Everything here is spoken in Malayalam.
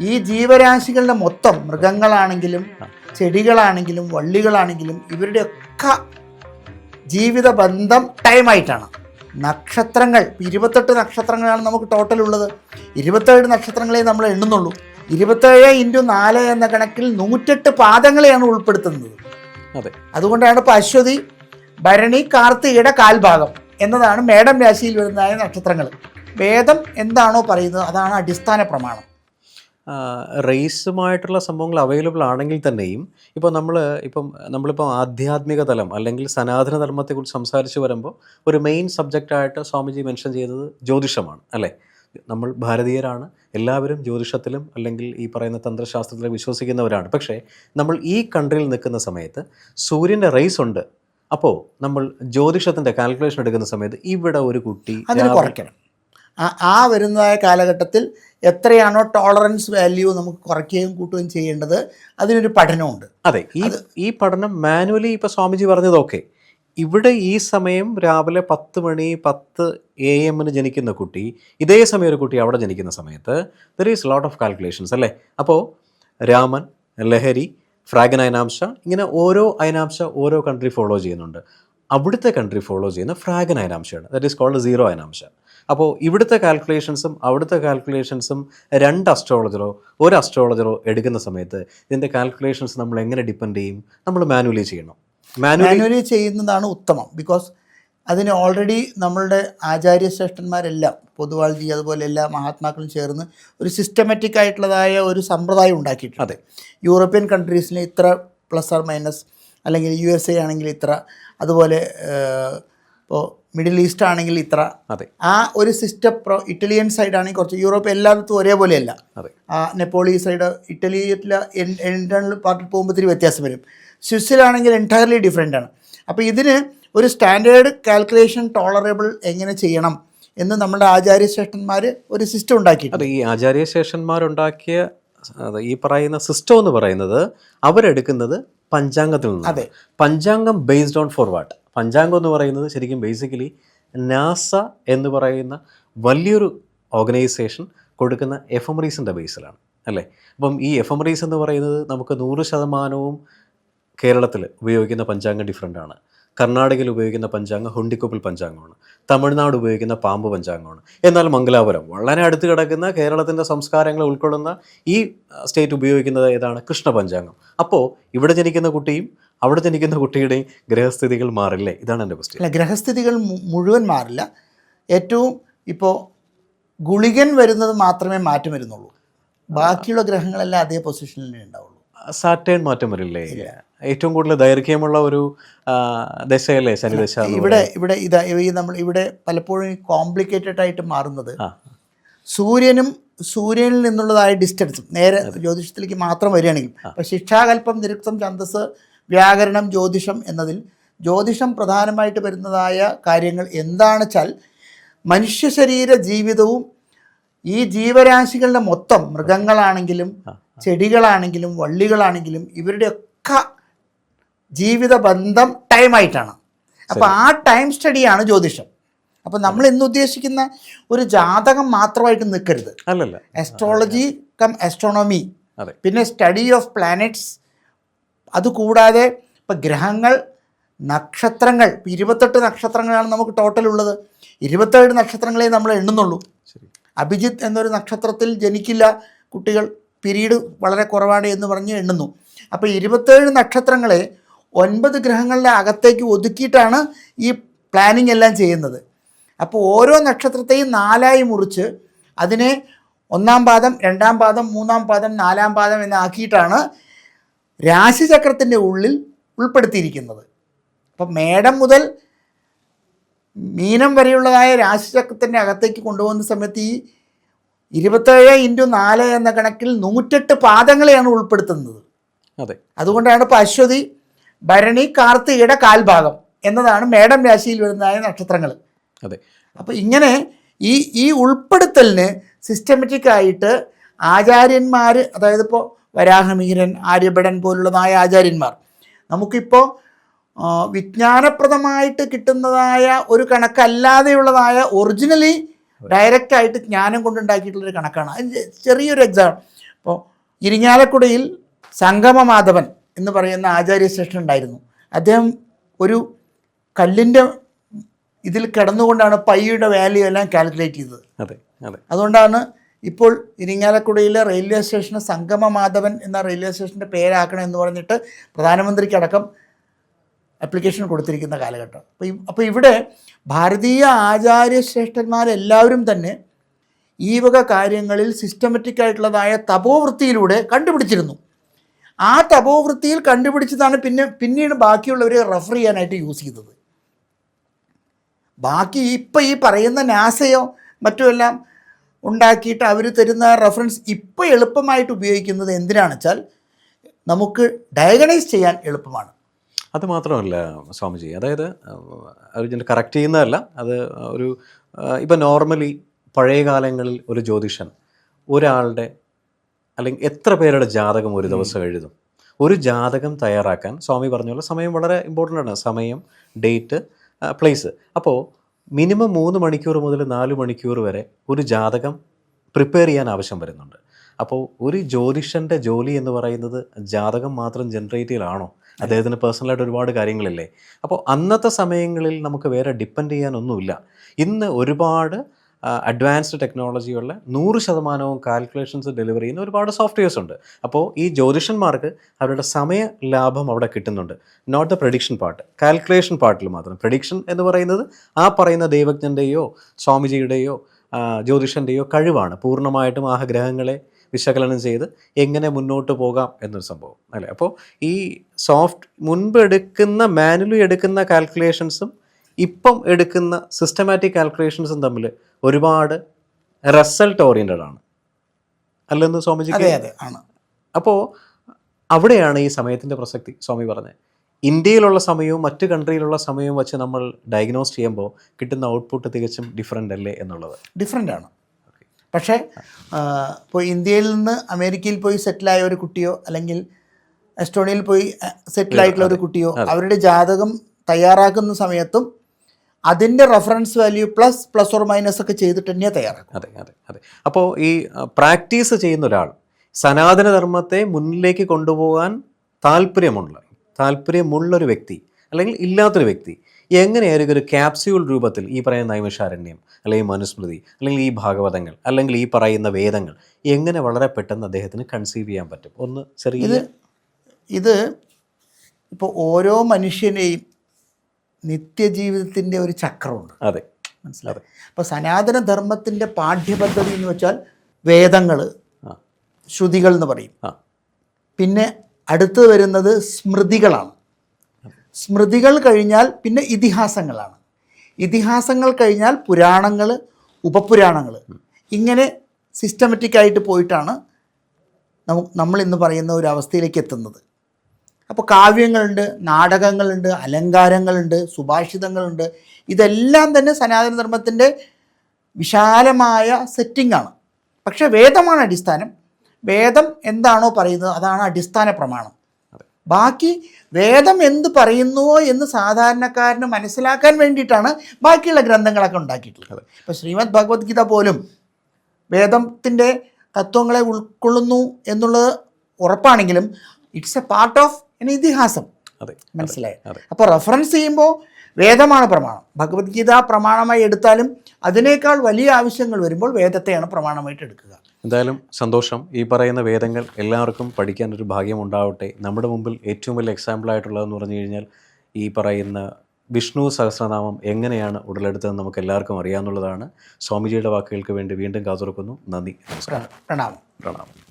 ഈ ജീവരാശികളുടെ മൊത്തം മൃഗങ്ങളാണെങ്കിലും ചെടികളാണെങ്കിലും വള്ളികളാണെങ്കിലും ഇവരുടെയൊക്കെ ജീവിത ബന്ധം ടൈമായിട്ടാണ് നക്ഷത്രങ്ങൾ ഇരുപത്തെട്ട് നക്ഷത്രങ്ങളാണ് നമുക്ക് ടോട്ടൽ ഉള്ളത്. ഇരുപത്തേഴ് നക്ഷത്രങ്ങളെ നമ്മൾ എണ്ണുന്നുള്ളൂ. ഇരുപത്തേഴ് ഇന്റു നാല് എന്ന കണക്കിൽ നൂറ്റെട്ട് പാദങ്ങളെയാണ് ഉൾപ്പെടുത്തുന്നത്. അതെ. അതുകൊണ്ടാണ് ഇപ്പോൾ അശ്വതി ഭരണി കാർത്തികയുടെ കാൽഭാഗം എന്നതാണ് മേടം രാശിയിൽ വരുന്നതായ നക്ഷത്രങ്ങൾ. വേദം എന്താണോ പറയുന്നത് അതാണ് അടിസ്ഥാന പ്രമാണം. റേസുമായിട്ടുള്ള സംഭവങ്ങൾ അവൈലബിൾ ആണെങ്കിൽ തന്നെയും ഇപ്പോൾ നമ്മൾ ഇപ്പം നമ്മളിപ്പോൾ ആധ്യാത്മിക തലം അല്ലെങ്കിൽ സനാതന ധർമ്മത്തെക്കുറിച്ച് സംസാരിച്ച് വരുമ്പോൾ ഒരു മെയിൻ സബ്ജക്റ്റായിട്ട് സ്വാമിജി മെൻഷൻ ചെയ്തത് ജ്യോതിഷമാണ് അല്ലേ? നമ്മൾ ഭാരതീയരാണ് എല്ലാവരും ജ്യോതിഷത്തിലും അല്ലെങ്കിൽ ഈ പറയുന്ന തന്ത്രശാസ്ത്രത്തിലും വിശ്വസിക്കുന്നവരാണ്. പക്ഷേ നമ്മൾ ഈ കൺട്രിയിൽ നിൽക്കുന്ന സമയത്ത് സൂര്യന്റെ റേസ് ഉണ്ട്. അപ്പോൾ നമ്മൾ ജ്യോതിഷത്തിന്റെ കാൽക്കുലേഷൻ എടുക്കുന്ന സമയത്ത് ഇവിടെ ഒരു കുട്ടി അതിന് കുറയ്ക്കണം. ആ ആ വരുന്നതായ കാലഘട്ടത്തിൽ എത്രയാണോ ടോളറൻസ് വാല്യൂ നമുക്ക് കുറയ്ക്കുകയും കൂട്ടുകയും ചെയ്യേണ്ടത് അതിനൊരു പഠനമുണ്ട്. അതെ ഈ ഈ പഠനം മാനുവലി ഇപ്പോൾ സ്വാമിജി പറഞ്ഞതൊക്കെ ഇവിടെ ഈ സമയം രാവിലെ പത്ത് മണി പത്ത് എ എമ്മിന് ജനിക്കുന്ന കുട്ടി ഇതേ സമയം ഒരു കുട്ടി അവിടെ ജനിക്കുന്ന സമയത്ത് there is lot of calculations അല്ലേ? അപ്പോൾ രാമൻ ലഹരി ഫ്രാഗൻ അയനാംശ ഇങ്ങനെ ഓരോ അയനാംശ ഓരോ കൺട്രി ഫോളോ ചെയ്യുന്നുണ്ട്. അവിടുത്തെ കൺട്രി ഫോളോ ചെയ്യുന്ന ഫ്രാഗൻ അയനാംശയാണ് ദറ്റ് ഈസ് കോൾഡ് സീറോ അയനാംശ. അപ്പോൾ ഇവിടുത്തെ കാൽക്കുലേഷൻസും അവിടുത്തെ കാൽക്കുലേഷൻസും രണ്ട് അസ്ട്രോളജറോ ഒരു അസ്ട്രോളജറോ എടുക്കുന്ന സമയത്ത് ഇതിന്റെ കാൽക്കുലേഷൻസ് നമ്മൾ എങ്ങനെ ഡിപ്പെൻഡ് ചെയ്യും? നമ്മൾ മാനുവലി ചെയ്യണം. മാനുവലി ചെയ്യുന്നതാണ് ഉത്തമം. ബിക്കോസ് അതിന് ഓൾറെഡി നമ്മളുടെ ആചാര്യശ്രേഷ്ഠന്മാരെല്ലാം പൊതുവാൾജി അതുപോലെ എല്ലാ മഹാത്മാക്കളും ചേർന്ന് ഒരു സിസ്റ്റമാറ്റിക് ആയിട്ടുള്ളതായ ഒരു സമ്പ്രദായം ഉണ്ടാക്കിയിട്ടുണ്ട്. അതെ. യൂറോപ്യൻ കൺട്രീസിൽ ഇത്ര പ്ലസ് ആർ മൈനസ് അല്ലെങ്കിൽ യു എസ് എ ആണെങ്കിൽ ഇത്ര അതുപോലെ ഇപ്പോൾ മിഡിൽ ഈസ്റ്റ് ആണെങ്കിൽ ഇത്ര. അതെ. ആ ഒരു സിസ്റ്റം പ്രോ ഇറ്റലിയൻ സൈഡ് ആണെങ്കിൽ കുറച്ച് യൂറോപ്പ് എല്ലായിടത്തും ഒരേപോലെയല്ല അതെ. ആ നെപ്പോളി സൈഡ് ഇറ്റലിയിലെ ഇന്റേണൽ പാർട്ടിൽ പോകുമ്പോൾ ഇത്തിരി വ്യത്യാസം വരും. സ്വിസ്സിലാണെങ്കിൽ എന്റയർലി ഡിഫറെന്റ് ആണ്. അപ്പോൾ ഇതിന് ഒരു സ്റ്റാൻഡേർഡ് കാൽക്കുലേഷൻ ടോളറബിൾ എങ്ങനെ ചെയ്യണം എന്ന് നമ്മുടെ ആചാര്യശേഷന്മാർ ഒരു സിസ്റ്റം ഉണ്ടാക്കി അതെ ഈ ആചാര്യശേഷന്മാരുണ്ടാക്കിയ അതെ ഈ പറയുന്ന സിസ്റ്റം എന്ന് പറയുന്നത് അവരെടുക്കുന്നത് പഞ്ചാംഗത്തിൽ നിന്ന് അതെ. പഞ്ചാംഗം ബേസ്ഡ് ഓൺ ഫോർ വാട്ട് പഞ്ചാംഗം എന്ന് പറയുന്നത് ശരിക്കും ബേസിക്കലി നാസ എന്ന് പറയുന്ന വലിയൊരു ഓർഗനൈസേഷൻ കൊടുക്കുന്ന എഫമറീസിന്റെ ബേസിലാണ് അല്ലേ? അപ്പം ഈ എഫമറീസ് എന്ന് പറയുന്നത് നമുക്ക് നൂറ് ശതമാനവും കേരളത്തിൽ ഉപയോഗിക്കുന്ന പഞ്ചാംഗം ഡിഫറെന്റ് ആണ്. കർണാടകയിൽ ഉപയോഗിക്കുന്ന പഞ്ചാംഗം ഹുണ്ടിക്കുപ്പിൽ പഞ്ചാംഗമാണ്. തമിഴ്നാട് ഉപയോഗിക്കുന്ന പാമ്പ് പഞ്ചാംഗമാണ്. എന്നാൽ മംഗലാപുരം വളരെ അടുത്ത് കിടക്കുന്ന കേരളത്തിന്റെ സംസ്കാരങ്ങൾ ഉൾക്കൊള്ളുന്ന ഈ സ്റ്റേറ്റ് ഉപയോഗിക്കുന്നത് ഏതാണ്? കൃഷ്ണ പഞ്ചാംഗം. അപ്പോൾ ഇവിടെ ജനിക്കുന്ന കുട്ടിയും അവിടെ ജനിക്കുന്ന കുട്ടിയുടെയും ഗ്രഹസ്ഥിതികൾ മാറില്ലേ? ഇതാണ് എന്റെ ക്വസ്റ്റ്യൻ അല്ല ഗ്രഹസ്ഥിതികൾ മുഴുവൻ മാറില്ല. ഏറ്റവും ഇപ്പോൾ ഗുളികൻ വരുന്നത് മാത്രമേ മാറ്റം വരുന്നുള്ളൂ. ബാക്കിയുള്ള ഗ്രഹങ്ങളെല്ലാം അതേ പൊസിഷനിൽ ഉണ്ടാവുള്ളൂ. സാറ്റേൺ മാറ്റം വരില്ലേ? ഏറ്റവും കൂടുതൽ ദൈർഘ്യമുള്ള ഒരു ദശയല്ലേ ശനിദശ ഇവിടെ ഇവിടെ ഇതാ ഈ നമ്മൾ ഇവിടെ പലപ്പോഴും കോംപ്ലിക്കേറ്റഡ് ആയിട്ട് മാറുന്നത് സൂര്യനും സൂര്യനിൽ നിന്നുള്ളതായ ഡിസ്റ്റൻസും നേരെ ജ്യോതിഷത്തിലേക്ക് മാത്രം വരികയാണെങ്കിൽ ശിക്ഷാകല്പം നിരുക്തം ഛന്ദസ് വ്യാകരണം ജ്യോതിഷം എന്നതിൽ. ജ്യോതിഷം പ്രധാനമായിട്ട് വരുന്നതായ കാര്യങ്ങൾ എന്താണ് വെച്ചാൽ മനുഷ്യ ശരീര ജീവിതവും ഈ ജീവരാശികളുടെ മൊത്തം മൃഗങ്ങളാണെങ്കിലും ചെടികളാണെങ്കിലും വള്ളികളാണെങ്കിലും ഇവരുടെയൊക്കെ ജീവിത ബന്ധം ടൈമായിട്ടാണ് അപ്പോൾ ആ ടൈം സ്റ്റഡിയാണ് ജ്യോതിഷം. അപ്പോൾ നമ്മൾ ഇന്ന് ഉദ്ദേശിക്കുന്ന ഒരു ജാതകം മാത്രമായിട്ട് നിൽക്കരുത്. അല്ലല്ല. എസ്ട്രോളജി കം എസ്ട്രോണോമി പിന്നെ സ്റ്റഡി ഓഫ് പ്ലാനറ്റ്സ് അതുകൂടാതെ ഇപ്പം ഗ്രഹങ്ങൾ നക്ഷത്രങ്ങൾ ഇപ്പം ഇരുപത്തെട്ട് നക്ഷത്രങ്ങളാണ് നമുക്ക് ടോട്ടൽ ഉള്ളത്. ഇരുപത്തേഴ് നക്ഷത്രങ്ങളെ നമ്മൾ എണ്ണുന്നുള്ളൂ. അഭിജിത്ത് എന്നൊരു നക്ഷത്രത്തിൽ ജനിക്കില്ല കുട്ടികൾ പിരീഡ് വളരെ കുറവാണ് എന്ന് പറഞ്ഞ് എണ്ണുന്നു. അപ്പോൾ ഇരുപത്തേഴ് നക്ഷത്രങ്ങളെ ഒൻപത് ഗ്രഹങ്ങളുടെ അകത്തേക്ക് ഒതുക്കിയിട്ടാണ് ഈ പ്ലാനിങ് എല്ലാം ചെയ്യുന്നത്. അപ്പോൾ ഓരോ നക്ഷത്രത്തെയും നാലായി മുറിച്ച് അതിനെ ഒന്നാം പാദം രണ്ടാം പാദം മൂന്നാം പാദം നാലാം പാദം എന്നാക്കിയിട്ടാണ് രാശിചക്രത്തിന്റെ ഉള്ളിൽ ഉൾപ്പെടുത്തിയിരിക്കുന്നത്. അപ്പം മേടം മുതൽ മീനം വരെയുള്ളതായ രാശിചക്രത്തിന്റെ അകത്തേക്ക് കൊണ്ടുപോകുന്ന സമയത്ത് ഈ ഇരുപത്തേഴ് ഇന്റു നാല് എന്ന കണക്കിൽ നൂറ്റെട്ട് പാദങ്ങളെയാണ് ഉൾപ്പെടുത്തുന്നത്. അതെ. അതുകൊണ്ടാണ് ഇപ്പോൾ അശ്വതി ഭരണി കാർത്തികയുടെ കാൽഭാഗം എന്നതാണ് മേടം രാശിയിൽ വരുന്നതായ നക്ഷത്രങ്ങൾ. അതെ. അപ്പോൾ ഇങ്ങനെ ഈ ഈ ഉൾപ്പെടുത്തലിന് സിസ്റ്റമാറ്റിക്കായിട്ട് ആചാര്യന്മാർ അതായത് ഇപ്പോൾ വരാഹമിഹിരൻ ആര്യഭടൻ പോലുള്ളതായ ആചാര്യന്മാർ. നമുക്കിപ്പോൾ വിജ്ഞാനപ്രദമായിട്ട് കിട്ടുന്നതായ ഒരു കണക്കല്ലാതെയുള്ളതായ ഒറിജിനലി ഡയറക്റ്റ് ആയിട്ട് ജ്ഞാനം കൊണ്ടുണ്ടാക്കിയിട്ടുള്ളൊരു കണക്കാണ്. അത് ചെറിയൊരു എക്സാം അപ്പോൾ ഇരിങ്ങാലക്കുടയിൽ സംഗമമാധവൻ എന്ന് പറയുന്ന ആചാര്യശ്രേഷ്ഠൻ ഉണ്ടായിരുന്നു. അദ്ദേഹം ഒരു കല്ലിന്റെ ഇതിൽ കിടന്നുകൊണ്ടാണ് പയ്യയുടെ വാല്യൂ എല്ലാം കാൽക്കുലേറ്റ് ചെയ്തത്. അതെ അതെ. അതുകൊണ്ടാണ് ഇപ്പോൾ ഇരിങ്ങാലക്കുടയിലെ റെയിൽവേ സ്റ്റേഷന് സംഗമ മാധവൻ എന്ന റെയിൽവേ സ്റ്റേഷന്റെ പേരാക്കണം എന്ന് പറഞ്ഞിട്ട് പ്രധാനമന്ത്രിക്കടക്കം ആപ്ലിക്കേഷൻ കൊടുത്തിരിക്കുന്ന കാലഘട്ടം. അപ്പോൾ അപ്പോൾ ഇവിടെ ഭാരതീയ ആചാര്യശ്രേഷ്ഠന്മാരെല്ലാവരും തന്നെ ഈ വക കാര്യങ്ങളിൽ സിസ്റ്റമാറ്റിക് ആയിട്ടുള്ളതായ തപോവൃത്തിയിലൂടെ കണ്ടുപിടിച്ചിരുന്നു. ആ തപോവൃത്തിയിൽ കണ്ടുപിടിച്ചതാണ് പിന്നെ പിന്നീട് ബാക്കിയുള്ളവരെ റെഫർ ചെയ്യാനായിട്ട് യൂസ് ചെയ്തത്. ബാക്കി ഇപ്പം ഈ പറയുന്ന നാസയോ മറ്റുമെല്ലാം ഉണ്ടാക്കിയിട്ട് അവർ തരുന്ന റെഫറൻസ് ഇപ്പോൾ എളുപ്പമായിട്ട് ഉപയോഗിക്കുന്നത് എന്തിനാണെന്ന് വെച്ചാൽ നമുക്ക് ഡയഗണൈസ് ചെയ്യാൻ എളുപ്പമാണ്. അത് മാത്രമല്ല സ്വാമിജി അതായത് അർജുന്റെ കറക്റ്റ് ചെയ്യുന്നതല്ല അത് ഒരു ഇപ്പം നോർമലി പഴയ കാലങ്ങളിൽ ഒരു ജ്യോതിഷൻ ഒരാളുടെ അല്ലെങ്കിൽ എത്ര പേരുടെ ജാതകം ഒരു ദിവസം എഴുതും? ഒരു ജാതകം തയ്യാറാക്കാൻ സ്വാമി പറഞ്ഞ പോലെ സമയം വളരെ ഇമ്പോർട്ടന്റ് ആണ്. സമയം ഡേറ്റ് പ്ലേസ് അപ്പോൾ മിനിമം മൂന്ന് മണിക്കൂർ മുതൽ നാല് മണിക്കൂർ വരെ ഒരു ജാതകം പ്രിപ്പയർ ചെയ്യാൻ ആവശ്യം വരുന്നുണ്ട്. അപ്പോൾ ഒരു ജ്യോതിഷന്റെ ജോലി എന്ന് പറയുന്നത് ജാതകം മാത്രം ജനറേറ്റ് അദ്ദേഹത്തിന് പേഴ്സണലായിട്ട് ഒരുപാട് കാര്യങ്ങളില്ലേ? അപ്പോൾ അന്നത്തെ സമയങ്ങളിൽ നമുക്ക് വേറെ ഡിപ്പെൻഡ് ചെയ്യാനൊന്നുമില്ല. ഇന്ന് ഒരുപാട് അഡ്വാൻസ്ഡ് ടെക്നോളജിയുള്ള നൂറ് ശതമാനവും കാൽക്കുലേഷൻസ് ഡെലിവർ ചെയ്യുന്ന ഒരുപാട് സോഫ്റ്റ്വെയർസ് ഉണ്ട്. അപ്പോൾ ഈ ജ്യോതിഷന്മാർക്ക് അവരുടെ സമയ ലാഭം അവിടെ കിട്ടുന്നുണ്ട്. Not the prediction part calculation പാർട്ടിൽ മാത്രം. പ്രഡിക്ഷൻ എന്ന് പറയുന്നത് ആ പറയുന്ന ദൈവജ്ഞന്റെയോ സ്വാമിജിയുടെയോ ജ്യോതിഷന്റെയോ കഴിവാണ്. പൂർണമായിട്ടും ആ ഗ്രഹങ്ങളെ വിശകലനം ചെയ്ത് എങ്ങനെ മുന്നോട്ട് പോകാം എന്നൊരു സംഭവം. അല്ലേ? അപ്പോൾ ഈ സോഫ്റ്റ് മുൻപ് എടുക്കുന്ന മാനുവലി എടുക്കുന്ന കാൽക്കുലേഷൻസും ഇപ്പം എടുക്കുന്ന സിസ്റ്റമാറ്റിക് കാൽക്കുലേഷൻസും തമ്മിൽ ഒരുപാട് റിസൾട്ട് ഓറിയന്റഡ് ആണ്. അല്ലെന്ന് സ്വാമിജി അതെ അതെ ആണ്. അപ്പോൾ അവിടെയാണ് ഈ സമയത്തിന്റെ പ്രസക്തി സ്വാമി പറഞ്ഞത്. ഇന്ത്യയിലുള്ള സമയവും മറ്റു കൺട്രിയിലുള്ള സമയവും വെച്ച് നമ്മൾ ഡയഗ്നോസ് ചെയ്യുമ്പോൾ കിട്ടുന്ന ഔട്ട്പുട്ട് തികച്ചും ഡിഫറെന്റ് അല്ലേ എന്നുള്ളത്. ഡിഫറെന്റ് ആണ്. പക്ഷേ ഇപ്പോൾ ഇന്ത്യയിൽ നിന്ന് അമേരിക്കയിൽ പോയി സെറ്റിലായ ഒരു കുട്ടിയോ അല്ലെങ്കിൽ എസ്റ്റോണിയയിൽ പോയി സെറ്റിലായിട്ടുള്ള ഒരു കുട്ടിയോ അവരുടെ ജാതകം തയ്യാറാക്കുന്ന സമയത്തും അതിന്റെ reference value plus plus or minus ഒക്കെ ചെയ്തിട്ട് തന്നെയാണ് തയ്യാറാക്കും അതെ അതെ അതെ. അപ്പോൾ ഈ പ്രാക്ടീസ് ചെയ്യുന്ന ഒരാൾ സനാതനധർമ്മത്തെ മുന്നിലേക്ക് കൊണ്ടുപോകാൻ താല്പര്യമുള്ള താല്പര്യമുള്ളൊരു വ്യക്തി അല്ലെങ്കിൽ ഇല്ലാത്തൊരു വ്യക്തി എങ്ങനെയായിരിക്കും ഒരു ക്യാപ്സ്യൂൾ രൂപത്തിൽ ഈ പറയുന്ന നൈമിഷാരണ്യം അല്ലെങ്കിൽ മനുസ്മൃതി അല്ലെങ്കിൽ ഈ ഭാഗവതങ്ങൾ അല്ലെങ്കിൽ ഈ പറയുന്ന വേദങ്ങൾ എങ്ങനെ വളരെ പെട്ടെന്ന് അദ്ദേഹത്തിന് കൺസീവ് ചെയ്യാൻ പറ്റും? ഒന്ന് ചെറിയ ഇത് ഇത് ഇപ്പോൾ ഓരോ മനുഷ്യനെയും നിത്യജീവിതത്തിന്റെ ഒരു ചക്രമുണ്ട്. അതെ. മനസ്സിലായി? അപ്പോൾ സനാതന ധർമ്മത്തിന്റെ പാഠ്യപദ്ധതി എന്ന് വെച്ചാൽ വേദങ്ങൾ ശ്രുതികൾ എന്ന് പറയും. പിന്നെ അടുത്ത് വരുന്നത് സ്മൃതികളാണ്. സ്മൃതികൾ കഴിഞ്ഞാൽ പിന്നെ ഇതിഹാസങ്ങളാണ്. ഇതിഹാസങ്ങൾ കഴിഞ്ഞാൽ പുരാണങ്ങൾ ഉപപുരാണങ്ങൾ. ഇങ്ങനെ സിസ്റ്റമാറ്റിക്കായിട്ട് പോയിട്ടാണ് നമുക്ക് നമ്മൾ ഇന്ന് പറയുന്ന ഒരു അവസ്ഥയിലേക്ക് എത്തുന്നത്. അപ്പോൾ കാവ്യങ്ങളുണ്ട് നാടകങ്ങളുണ്ട് അലങ്കാരങ്ങളുണ്ട് സുഭാഷിതങ്ങളുണ്ട്. ഇതെല്ലാം തന്നെ സനാതന ധർമ്മത്തിന്റെ വിശാലമായ സെറ്റിംഗ് ആണ് പക്ഷേ വേദമാണ് അടിസ്ഥാനം. വേദം എന്താണോ പറയുന്നത് അതാണ് അടിസ്ഥാന പ്രമാണം. ബാക്കി വേദം എന്ത് പറയുന്നുവോ എന്ന് സാധാരണക്കാരന് മനസ്സിലാക്കാൻ വേണ്ടിയിട്ടാണ് ബാക്കിയുള്ള ഗ്രന്ഥങ്ങളൊക്കെ ഉണ്ടാക്കിയിട്ടുള്ളത്. ഇപ്പോൾ ശ്രീമദ് ഭഗവത്ഗീത പോലും വേദത്തിന്റെ തത്വങ്ങളെ ഉൾക്കൊള്ളുന്നു എന്നുള്ളത് ഉറപ്പാണെങ്കിലും it's a part of an ഇതിഹാസം. അതെ മനസ്സിലായി. അപ്പോൾ റെഫറൻസ് ചെയ്യുമ്പോൾ വേദമാണ് പ്രമാണം. ഭഗവത്ഗീത പ്രമാണമായി എടുത്താലും അതിനേക്കാൾ വലിയ ആവശ്യങ്ങൾ വരുമ്പോൾ വേദത്തെയാണ് പ്രമാണമായിട്ട് എടുക്കുക. എന്തായാലും സന്തോഷം. ഈ പറയുന്ന വേദങ്ങൾ എല്ലാവർക്കും പഠിക്കാൻ ഒരു ഭാഗ്യം ഉണ്ടാവട്ടെ. നമ്മുടെ മുമ്പിൽ ഏറ്റവും വലിയ എക്സാമ്പിൾ ആയിട്ടുള്ളതെന്ന് പറഞ്ഞു കഴിഞ്ഞാൽ ഈ പറയുന്ന വിഷ്ണു സഹസ്രനാമം എങ്ങനെയാണ് ഉടലെടുത്തതെന്ന് നമുക്ക് എല്ലാവർക്കും അറിയാമെന്നുള്ളതാണ് സ്വാമിജിയുടെ വാക്കുകൾക്ക് വേണ്ടി വീണ്ടും കാത്തുറക്കുന്നു നന്ദി. നമസ്കാരം. പ്രണാമം. പ്രണാമം.